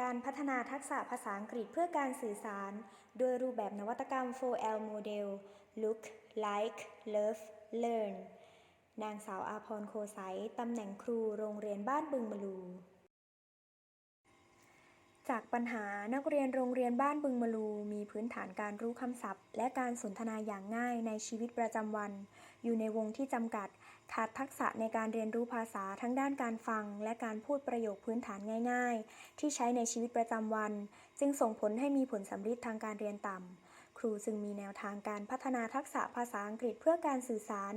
การพัฒนาทักษะภาษาอังกฤษเพื่อการสื่อสาร โดยรูปแบบนวัตกรรม 4L Model Look Like Love Learn นางสาวอาพรโคไซตำแหน่งครูโรงเรียนบ้านบึงมะลู จากปัญหานักเรียนโรงเรียนบ้านบึงมะลูมีพื้นฐานการรู้คำศัพท์ และการสนทนาอย่างง่ายในชีวิตประจำวัน อยู่ในวงที่จำกัด ขาดทักษะในการเรียนรู้ภาษาทั้งด้านการฟัง และการพูดประโยคพื้นฐานง่าย ๆ ที่ใช้ในชีวิตประจำวัน จึงส่งผลให้มีผลสำฤทธิ์ทางการเรียนต่ำ ครูจึงมีแนวทางการพัฒนาทักษะภาษาอังกฤษเพื่อการสื่อสาร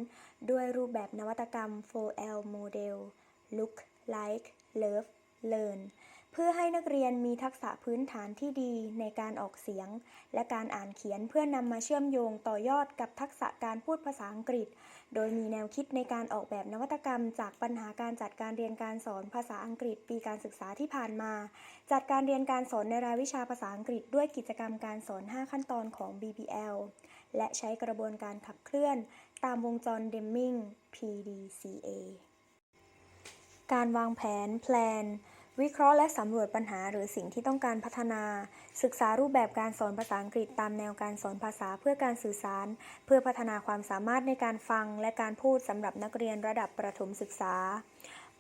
ด้วยรูปแบบนวัตกรรม 4L Model Look Like Love Learn เพื่อให้นักเรียนมีทักษะพื้นฐานที่ดีในการออกเสียง และการอ่านเขียนเพื่อนำมาเชื่อมโยงต่อยอดกับทักษะการพูดภาษาอังกฤษ โดยมีแนวคิดในการออกแบบนวัตกรรม จากปัญหาการจัดการเรียนการสอนภาษาอังกฤษปีการศึกษาที่ผ่านมา จัดการเรียนการสอนในรายวิชาภาษาอังกฤษ ด้วยกิจกรรมการสอน 5 ขั้นตอนของ BBL และใช้กระบวนการขับเคลื่อน ตามวงจรเดมมิง PDCA การวางแผนแพลน วิเคราะห์และสำรวจปัญหาหรือสิ่งที่ต้องการพัฒนา ศึกษารูปแบบการสอนภาษาอังกฤษตามแนวการสอนภาษาเพื่อการสื่อสาร เพื่อพัฒนาความสามารถในการฟังและการพูดสำหรับนักเรียนระดับประถมศึกษา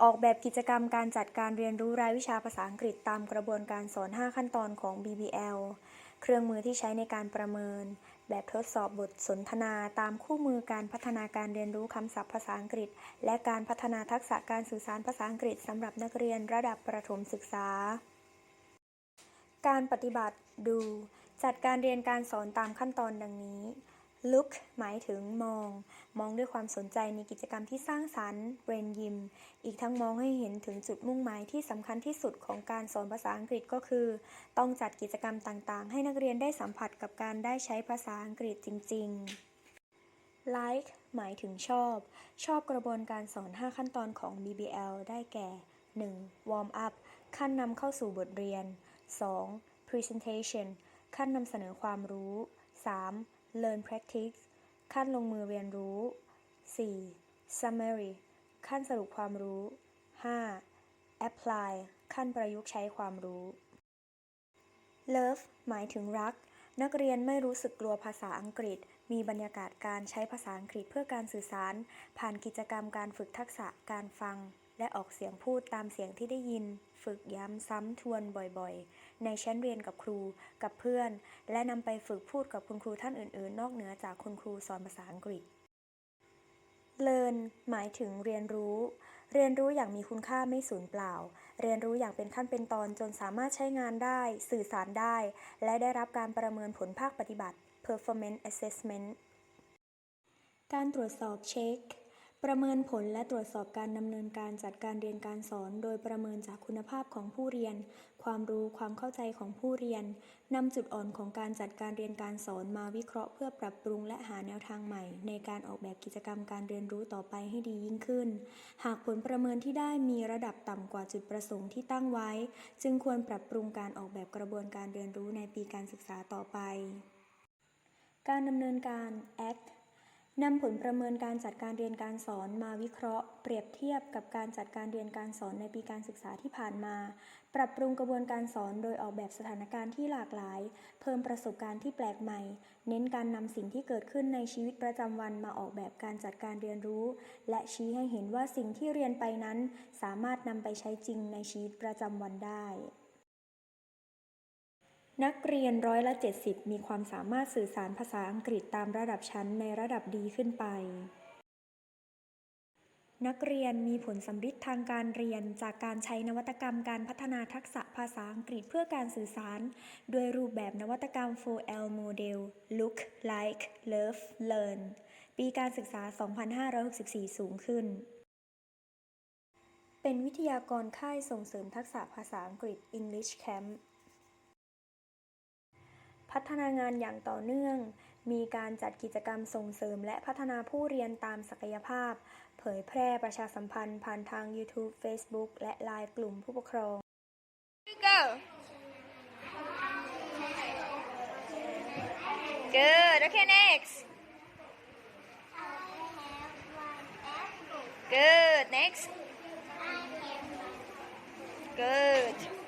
ออกแบบกิจกรรมการจัดการเรียนรู้รายวิชาภาษาอังกฤษตามกระบวนการสอน 5 ขั้นตอนของ BBL เครื่องมือที่ใช้ในการประเมิน แบบทดสอบบทสนทนาตามคู่มือการพัฒนาการเรียนรู้คำศัพท์ภาษาอังกฤษ และการพัฒนาทักษะการสื่อสารภาษาอังกฤษสำหรับนักเรียนระดับประถมศึกษา การปฏิบัติดู จัดการเรียนการสอนตามขั้นตอนดังนี้ look หมายถึงมอง มองด้วยความสนใจในกิจกรรมที่สร้างสรรค์ brain ยิมอีกทั้งมองให้เห็นถึงจุดมุ่งหมายที่สำคัญที่สุดของการสอนภาษาอังกฤษก็คือ ต้องจัดกิจกรรมต่างๆ ให้นักเรียนได้สัมผัสกับการได้ใช้ภาษาอังกฤษจริง ๆ like หมายถึงชอบ ชอบกระบวนการสอน 5 ขั้นตอนของ BBL ได้แก่ 1. warm up ขั้นนำเข้าสู่บทเรียน 2. presentation ขั้นนำเสนอความรู้ 3. Learn practice ขั้นลงมือเรียนรู้ 4. summary ขั้นสรุปความรู้ 5. apply ขั้นประยุกต์ใช้ความรู้ Love หมายถึงรัก นักเรียนไม่รู้สึกกลัวภาษาอังกฤษ มีบรรยากาศการใช้ภาษาอังกฤษเพื่อการสื่อสาร ผ่านกิจกรรมการฝึกทักษะการฟัง และออกเสียงพูดตามเสียงที่ได้ยิน ฝึกย้ำซ้ำทวนบ่อยๆ ในชั้นเรียนกับครู กับเพื่อน และนำไปฝึกพูดกับคุณครูท่านอื่นๆ นอกเหนือจากคุณครูสอนภาษาอังกฤษ Learn หมายถึงเรียนรู้ เรียนรู้อย่างมีคุณค่าไม่สูญเปล่า เรียนรู้อย่างเป็นขั้นเป็นตอนจนสามารถใช้งานได้ สื่อสารได้ และได้รับการประเมินผลภาคปฏิบัติ performance assessment การตรวจสอบเช็ค ประเมินผลและตรวจสอบการดำเนินการจัดการเรียนการสอน โดยประเมินจากคุณภาพของผู้เรียน ความรู้ความเข้าใจของผู้เรียนนำจุดอ่อนของการจัดการเรียนการสอนมาวิเคราะห์เพื่อปรับปรุงและหาแนวทางใหม่ ในการออกแบบกิจกรรมการเรียนรู้ต่อไปให้ดียิ่งขึ้น หากผลประเมินที่ได้มีระดับต่ำกว่าจุดประสงค์ที่ตั้งไว้ จึงควรปรับปรุงการออกแบบกระบวนการเรียนรู้ในปีการศึกษาต่อไป การดำเนินการ ACT นำผลประเมินการจัดการเรียนการสอนมาวิเคราะห์ เปรียบเทียบกับการจัดการเรียนการสอนในปีการศึกษาที่ผ่านมา ปรับปรุงกระบวนการสอนโดยออกแบบสถานการณ์ที่หลากหลาย เพิ่มประสบการณ์ที่แปลกใหม่ เน้นการนำสิ่งที่เกิดขึ้นในชีวิตประจำวันมาออกแบบการจัดการเรียนรู้ และชี้ให้เห็นว่าสิ่งที่เรียนไปนั้น สามารถนำไปใช้จริงในชีวิตประจำวันได้ นักเรียนร้อยละ 70 มีความสามารถสื่อสารภาษาอังกฤษตามระดับชั้นในระดับดีขึ้นไป นักเรียนมีผลสำฤทธิ์ทางการเรียนจากการใช้นวัตกรรมการพัฒนาทักษะภาษาอังกฤษเพื่อการสื่อสาร โดยรูปแบบนวัตกรรม 4L Model Look Like Love Learn ปีการศึกษา 2564 สูงขึ้น เป็นวิทยากรค่ายส่งเสริมทักษะภาษาอังกฤษ English Camp พัฒนางานอย่างต่อเนื่อง มีการจัดกิจกรรมส่งเสริมและพัฒนาผู้เรียนตามศักยภาพ เผยแพร่ประชาสัมพันธ์ผ่านทาง YouTube Facebook และ LINE กลุ่มผู้ปกครอง Go. Good. Okay, next. Good. Next. Good.